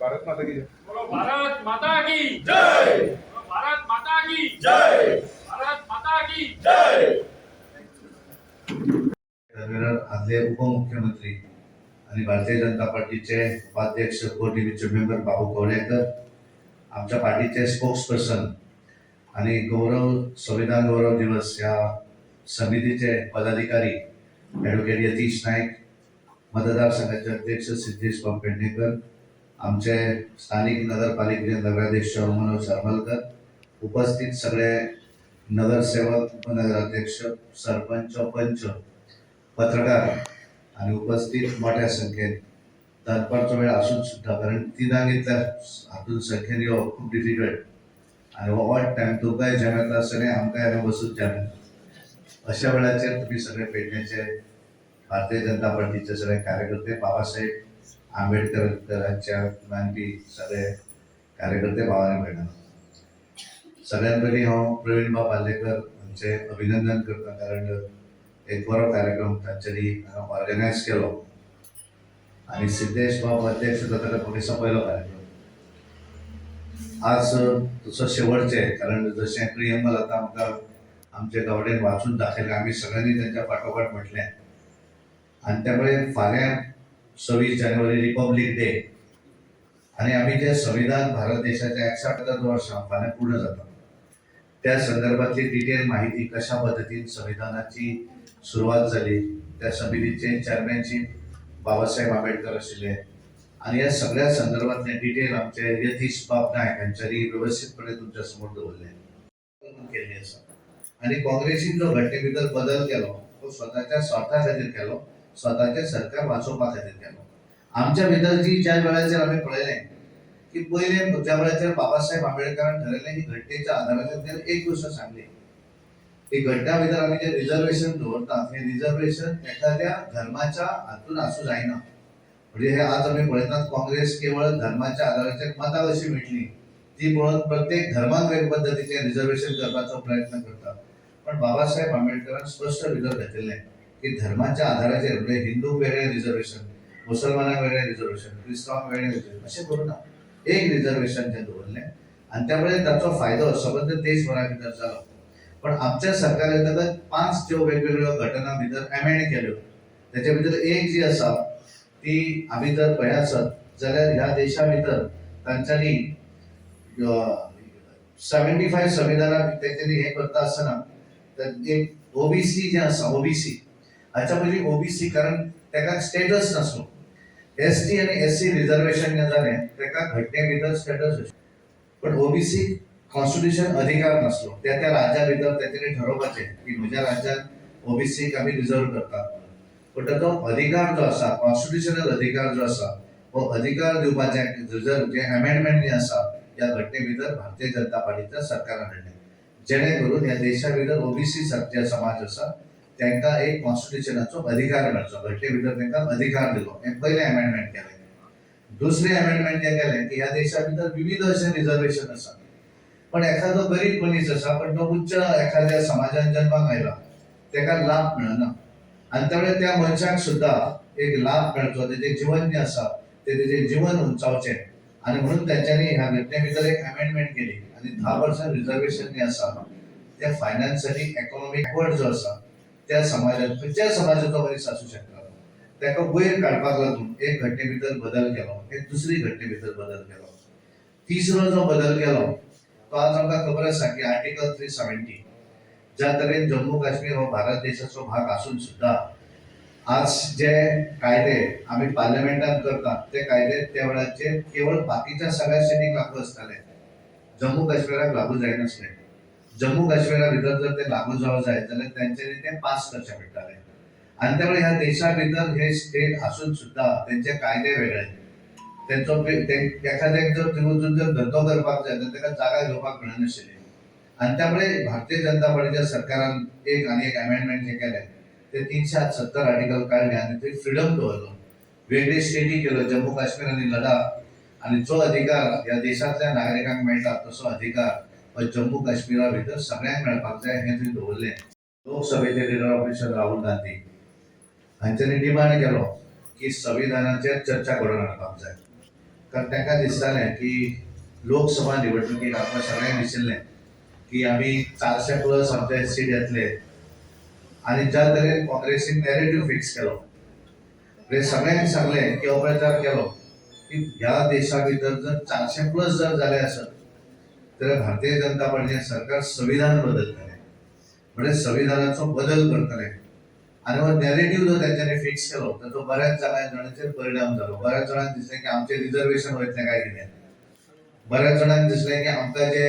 भारत माता की जय. भारत माता की जय। भारत माता की जय। भारत माता की जय। आदले उपमुख्यमंत्री आणि भारतीय जनता पार्टीचे उपाध्यक्ष कोर टीव्हीचे मेंबर बाबू कवळेकर आमच्या पार्टीचे स्पोक्स पर्सन आणि गौरव संविधान गौरव दिवस या समितीचे पदाधिकारी ॲडव्होकेट यतीश नाईक मतदारसंघाचे अध्यक्ष सिद्धेश पेडणेकर आमचे स्थानिक नगरपालिकेचे नगराध्यक्ष मनोज सरमलकर उपस्थित सगळे नगरसेवक उपनगराध्यक्ष सरपंच पंच पत्रकार आणि उपस्थित मोठ्या संख्येन दनपारचो वेळ असून सुद्धा कारण तिनांगीतल्या हातून संख्येन येवप खूप डिफिकल्ट आणि हो ऑड टायम तुमकांय जॅम येता आसतलें आमकांय हांगा बसून जॅम येता अशा वेळाचेर तुम्ही सगळे पेटण्याचे भारतीय जनता पार्टीचे सगळे कार्यकर्ते बाबासाहेब आंबेडकरांच्या मानपी सगळे कार्यकर्ते भावाने मेळटात सगळ्यात पयलीं हांव हो प्रवीण बाब पार्लेकर हांचे म्हणजे अभिनंदन करता कारण एक बरो कार्यक्रम तांच्यांनी ऑर्गनायज केलो. आणि सिद्धेश बाब अध्यक्ष जाताना पुलिसा पयलो कार्यक्रम. आज तसो शेवटचे कारण जशें प्रियंबल आतां आमकां आमचे गावडेन वाचून दाखयलें आमी सगळ्यांनी त्यांच्या फाटोफाट म्हटलें आनी त्यामुळे फाल्यां सव्वीस जानेवारी रिपब्लीक डे आणि आम्ही जे संविधान भारत देशाच्या एकसष्ट वर्सां फाल्यां पूर्ण जाता. त्या संदर्भातली डिटेल माहिती कशा पद्धतीने संविधानाची सुरुवात झाली त्या समितीचे चेअरमॅनशिप बाबासाहेब आंबेडकर आशिल्ले आणि या सगळ्या संदर्भातले डिटेल आमचे यतीश बाब नायक हांच्यानी व्यवस्थितपणे तुमच्यासमोर दवरले केल्ली आसा आणि काँग्रेसीन जो घटने भितर बदल केलो तो स्वताच्या स्वार्था खातीर केलो. स्वतःचे सरकार वाचोवपा खातीर केलो आमच्या भितर जी ज्या वेळाचेर आमी पळयलें की पयले ज्या वेळाचेर बाबासाहेब आंबेडकरान ठरयलें ही घटनेच्या आधाराचेर तेणें एक गोष्ट सांगली. की घटना भितर आमी जे रिजर्वेशन दवरतात हे रिजर्वेशन एखाद्या धर्माच्या हातून आसूं जायना म्हणजे हे आज आमी पळयतात काँग्रेस केवळ धर्माच्या आधाराचेर मतां कशी मेळटली ती पळोवन प्रत्येक धर्माक वेग पद्धतीचे रिजर्वेशन करपाचो प्रयत्न करता पण बाबासाहेब आंबेडकरान स्पश्ट भितर घातिल्लें. की धर्माच्या आधाराचे म्हणजे हिंदू वेगळें रिजर्वेशन मुसलमानाक वेगळें रिजर्वेशन क्रिस्तांव वेगळें रिझर्वेशन अशें करू ना एक रिजर्वेशन तें दवरलें आनी त्या वेळेर ताचो फायदो सबंद देशभरा भितर जालो पण आमच्या सरकार येतकच पांच ज्यो वेगवेगळ्यो घटना भितर अमेंड केल्यो त्याच्या भितर एक जी आसा ती आमी जर पळयत आसत जाल्यार ह्या देशा भितर तांच्यांनी सेव्हन्टी फाय संविधानाक तेंच्यांनी हे करता आसतना तर एक ओबीसी जे आसा ओबीसी हाच्या पयलीं ओबीसी कारण तेका स्टेटस नासलो एस टी आनी एस सी रिजर्वेशन जें जालें तेका घटने भितर स्टेटस पण ओबीसी कॉन्स्टिट्यूशन अधिकार नासलो त्या त्या राज्या भितर तेंच्यांनी ठरोवपाचें की म्हज्या राज्यात ओबीसीक आमी रिजर्व करतात. पण ताचो अधिकार जो आसा कॉन्स्टिट्युशनल अधिकार जो आसा हो अधिकार दिवपाचे रिजर्व जे अमेंडमेंट जे आसा या घटने भितर भारतीय जनता पार्टीच्या सरकारान हाडले जेणे करून ह्या देशा भितर ओबीसी जे समाज आसा तांकां एक कॉन्स्टिट्यूशनाचो अधिकार मेळचो घटने भितर तांकां अधिकार दिलो. हें पयलें अमेंडमेंट केलें. दुसरें अमेंडमेंट जें केलें की ह्या देशा भितर विविध अशें रिजर्वेशन आसा. पण एखादो गरीब मनीस आसा पण तो उच्च एखाद्या समाजान जन्माक आयला ताका लाभ मेळना. आनी त्यामुळे त्या मनशाक सुद्धा एक लाभ मेळचो तेजें जीवन जें आसा ते तेजें जीवन उंचावचें. आनी म्हणून तेंच्यांनी ह्या घटने भितर एक अमेंडमेंट केली. आनी धा पर्संट रिजर्वेशन जे आसा ते फायनान्शियली इकॉनॉमिक वर्ड जो आसा त्या समाजात खंयच्याय समाजाचो मनीस आसूं शकता ताका वयर काडपाक लागून एक घटने भितर बदल केलो एक दुसरी घटने भितर बदल केलो तिसरो जो बदल केलो तो आज आमकां खबर आसा की आर्टिकल थ्री सेव्हन्टी ज्या तरेन जम्मू काश्मीर हो भारत देशाचो भाग आसून सुद्दां आज जे कायदे आमी पार्लमेंटात करतात ते कायदे त्या वेळाचेर केवळ बाकीच्या सगळ्या स्टेटीक लागू आसताले जम्मू काश्मीराक लागू जायनासले. जम्मू काश्मीरा भितर जर ते लागू जावं जाय जाल्यार तेंच्यांनी ते पास करचे पडटाले आनी त्यामुळे ह्या देशा भितर हे स्टेट आसून सुद्धा तेंचे कायदे वेगळे तेंचो एखाद्याक जर थंय जर धंदो करपाक जाय जाल्यार ताका जागा घेवपाक मेळनाशिल्ली आनी त्यामुळे भारतीय जनता पार्टीच्या सरकारान एक आनी एक अमेंडमेंट जे केले ते तीनशे सत्तर आर्टिकल काढले आनी ते फ्रीडम दवरलो. वेगळे स्टेटी केलो जम्मू काश्मीर आणि लडाख. आनी जो अधिकार ह्या देशांतल्या नागरिकांक मेळटा तसो अधिकार जम्मू काश्मीरा भितर सगळ्यांक मेळपाक जाय हें थंय दवरलें लोकसभेचे लिडर ऑफिसर राहुल गांधी. हांच्यांनी डिमांड केलो की संविधानाचेर चर्चा घडोवन हाडपाक जाय कारण तांकां दिसतालें की लोकसभा निवडणुकीक आमकां सगळ्यांक दिशिल्लें की आमी चारशे प्लस आमचे सीट येतले आनी ज्या तरेन काँग्रेसीन नॅरेटीव फिक्स केलो म्हणजे सगळ्यांक सांगलें की हो प्रचार केलो की ह्या देशा भितर जर चारशे प्लस जर जाले आसत तर भारतीय जनता पार्टीचें सरकार संविधान बदलतलें म्हणजे संविधानाचो बदल करतले आनी हो नॅरेटिव्ह जो त्यांच्यानी फिक्स केलो ताचो बऱ्याच जाणां जाणांचेर परिणाम जालो बऱ्याच जाणांक दिसलें की आमचें रिजर्वेशन वयतलें काय कितें बऱ्याच जाणांक दिसलें की आमकां जे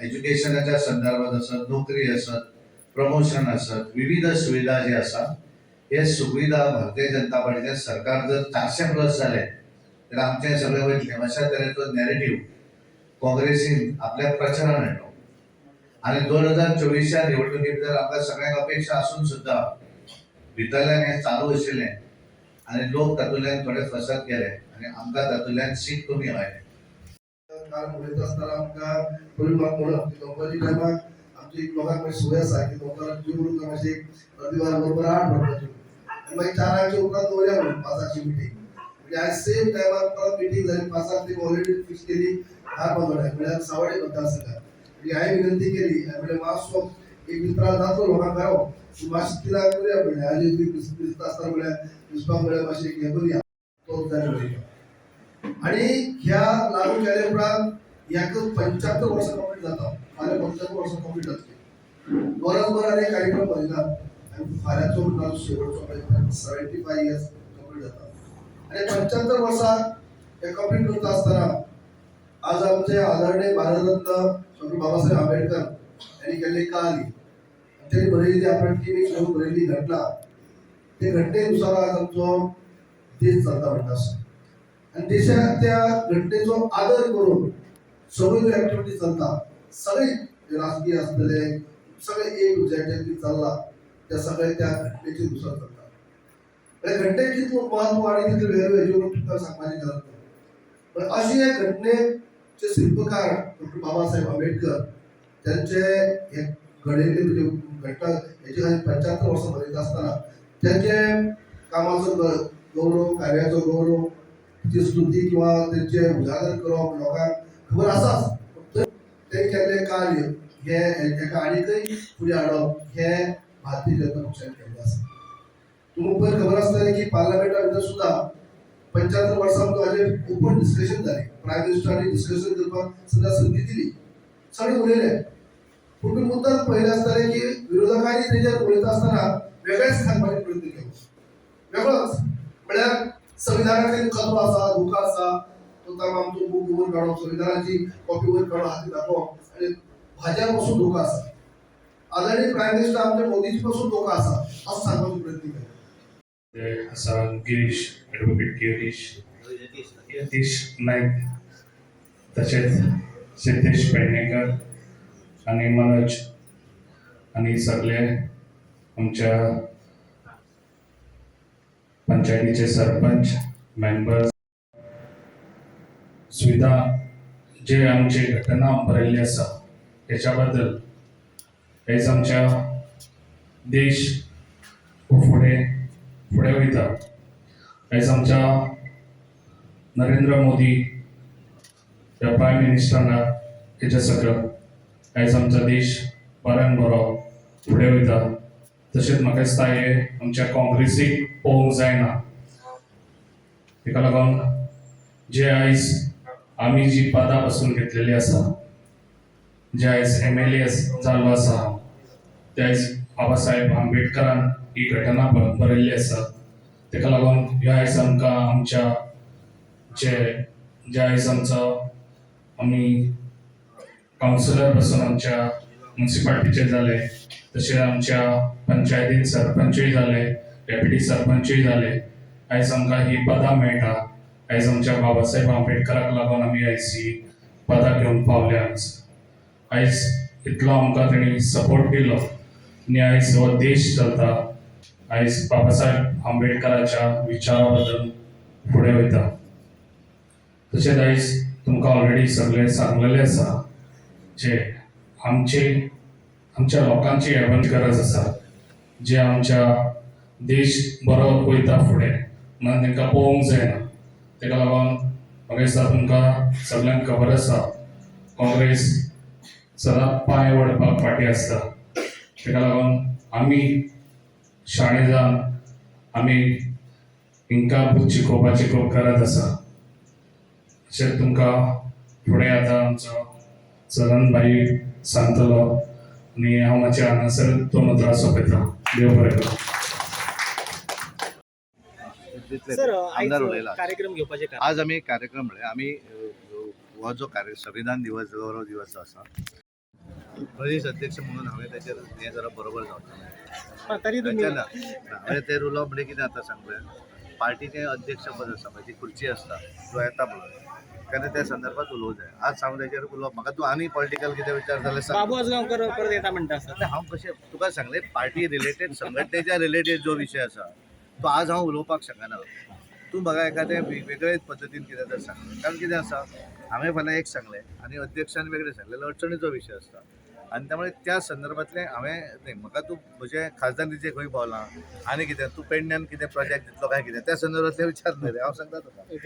एज्युकेशनाच्या संदर्भात आसत नोकरी आसत प्रमोशन आसत विविध सुविधा जे आसा हे सुविधा भारतीय जनता पार्टीचें सरकार जर चारशे प्लस जालें तर आमचें सगळें वयतलें अशा तरेचो नॅरेटिव्ह काँग्रेसीन आपल्या प्रचारान हाडलो आनी दोन हजार चोवीसच्या निवडणुकीत जर आमकां सगळ्यांक अपेक्षा आसून सुद्दां भितरल्यान हें चालू आशिल्लें आनी लोक तातूंतल्यान थोडे फसत गेले आनी आमकां तातूंतल्यान सीट कमी आयलें काल उलयता आसतना आमकां पयलीं म्हाका म्हणप की दनपारच्या टायमार आमची लोकांक मातशी संवय आसा की लोकांक जेवून तुका मातशी रविवार बरोबर आठ म्हणपाची आनी मागीर चारांच्या उपरांत दवरया म्हणून पांचाची मिटींग म्हणजे आयज सेम टायमार परत मिटींग जाली पांचाक ती ऑलरेडी फिक्स केली. आठ पंदरा म्हळ्यार सावडे मतदारसंघात. म्हणजे हांवें विनंती केली म्हणजे म्हणलें मातसो एक मित्रां जातलो लोकांक गावो. मातशें तिला करूया म्हणजे आजी तुमी दिसता आसतना म्हळ्यार दिसपाक म्हळ्यार मातशें हें करुया तो आणि ह्या लागू केल्या उपरांत याक पंच्याहत्तर वर्ष कंप्लीट जाता फाल्यां पंच्याहत्तर वर्सां कंप्लीट जातली बरोबर आनी कार्यक्रम बरयला आनी फाल्यांचो म्हणटा शेवटचो सेव्हन्टी फाय इयर्स कंप्लीट जाता आनी पंच्याहत्तर वर्सां हे कंप्लीट करता आसतना आज आमचे आदरणीय भारतरत्न डॉक्टर बाबासाहेब आंबेडकर यांनी केल्ली काली त्यांनी बरयली आपण टीव्ही घेऊन बरयली घटना ते घटनेनुसार आज आमचो देश चलता म्हणटा आणि देशात त्या घटनेचो आदर करून सगळ्यो ऍक्टिव्हिटी चलता. सगळे राजकीय असलेले सगळे एक दुसऱ्याचे चालला चल्ला त्या सगळे त्या घटनेचे नुसार चलता. आणि घटनेची कितलो महत्त्व आणि तिथे वेगवेगळे हेजेवर तुमकां गरज ना पण अशी एक जे शिल्पकार डॉक्टर बाबासाहेब आंबेडकर त्यांचे हे घडलेले म्हणजे घटना हेचे काही पंच्याहत्तर वर्ष बरयता आसतना त्यांचे कामाचो गौरव कार्याचो गौरव त्याची स्तुती किंवा त्यांचे उजागर करप लोकांक खबर आसाच ते केल्ले कार्य हे एका आनीकय फुडें हाडप हे भारतीय जनता पक्षान केल्लें आसा तुमकां खबर आसतलें की पार्लमेंटा भितर सुद्दां पंच्याहत्तर वर्सां भितर ओपन डिस्कशन जालें प्राईम मिनिस्टरांनी डिस्कशन करपाक सुद्दां संधी दिली. सगळे उलयले पूण मुद्दा पहिला असताना की विरोधकांनी त्याच्यावर उलयता आसतना वेगळेच सांगपाचे प्रयत्न केलो. वेगळोच. म्हळ्यार संविधानाचेर खतरो आसा धोका आसा तो ताका आमचो बूक वर काडप संविधानाची कॉपी वयर काडप हाती दाखोवप आनी भाज्या पासून धोका आसा आदरणीय प्रायम मिनिस्टर आमच्या मोदीची पासून धोका आसा असं सांगपाचो प्रयत्न केला. ते आसा गिरीश ॲडवोकेट गिरीश यतीश नाईक तशेंच सिद्धेश पेडणेकर आनी मनोज आनी सगळे आमच्या पंचायतीचे सरपंच मेंबर्स सुविधा जे आमचे घटना बरयल्ली आसा त्याच्याबद्दल बद्दल हेच आमच्या देश फुडें फुडें वयता आयज आमच्या नरेंद्र मोदी ह्या प्रायम मिनिस्टरांना हेच्या सकल आयज आमचो देश बऱ्यान बरो फुडें वयता तशेंच म्हाका दिसता हे आमच्या काँग्रेसीक पळोवंक जायना तेका लागून जे आयज आमी जी पदां पासून घेतलेली आसा जे आयज एम एल ए जाल्लो आसा त्याच आयज बाबासाहेब आंबेडकरान ही घटना बरयल्ली आसा तेका लागून ह्या आयज आमकां आमच्या जे जे आयज आमचो आमी कावन्सिलरपासून आमच्या मुन्सिपाल्टीचे जाले तशें आमच्या पंचायतीन सरपंचूय जाले डेप्युटी सरपंचूय जाले आयज आमकां ही पदां मेळटा आयज आमच्या बाबासाहेब आंबेडकराक लागून आमी आयज ही पदां घेवन पावल्या आयज इतलो आमकां तेणी सपोर्ट दिलो आनी आयज हो देश चलता आयज बाबासाहेब आंबेडकराच्या विचारा बद्दल फुडें वयता तशेंच आयज तुमकां ऑलरेडी सगळें सांगलेलें आसा जे आमचे आमच्या लोकांची हेवन गरज आसा जे आमच्या देश बरो वयता फुडें म्हणून तांकां पळोवंक जायना ताका लागून म्हाका दिसता तुमकां सगळ्यांक खबर आसा काँग्रेस सदांच पांय वडपाक फाटी आसता ताका लागून आमी शाणे जावन आमी हिंकां शिकोवपाची खूब गरज आसा अशें तुमकां फुडें आतां आमचो चरण भाई सांगतलो आनी हांव मातशें हांगासर दोन उतरां सोंपयता देव बरें करूं कार्यक्रम घेवपाचे आज आमी कार्यक्रम म्हळ्यार आमी हो जो कार्य संविधान दिवस गौरव दिवस जो आसा प्रदेश अध्यक्ष म्हणून हांवें ताचेर हें जरा बरोबर जावचें तरी हांवें तें उलोवप म्हणजे कितें जाता सांगलें पार्टीचें अध्यक्ष पद आसा म्हणजे खुर्ची आसता तो येता म्हणून तेन्ना त्या संदर्भात उलोवंक जाय आज हांव ताचेर उलोवप म्हाका तूं आनी पॉलिटिकल कितें विचार जाल्यार सांग. बाबू आजगांवकर परत येता म्हणटा आतां हांव कशें तुका सांगलें पार्टी रिलेटेड संघटनेच्या रिलेटेड जो विशय आसा तो आज हांव उलोवपाक शकना. तूं म्हाका एखादें वेगवेगळेच पद्दतीन कितें तर सांग. कारण कितें आसा हांवें फाल्यां एक सांगलें आनी अध्यक्षान वेगळें सांगलें अडचणीचो विशय आसता आनी त्यामुळे त्या संदर्भातले हांवें न्ही म्हाका तूं म्हजें खासदारकीचें खंय पावलां आनी कितें तूं पेडण्यान कितें प्रोजेक्ट दितलो काय कितें त्या संदर्भातले विचार रे हांव सांगता तुका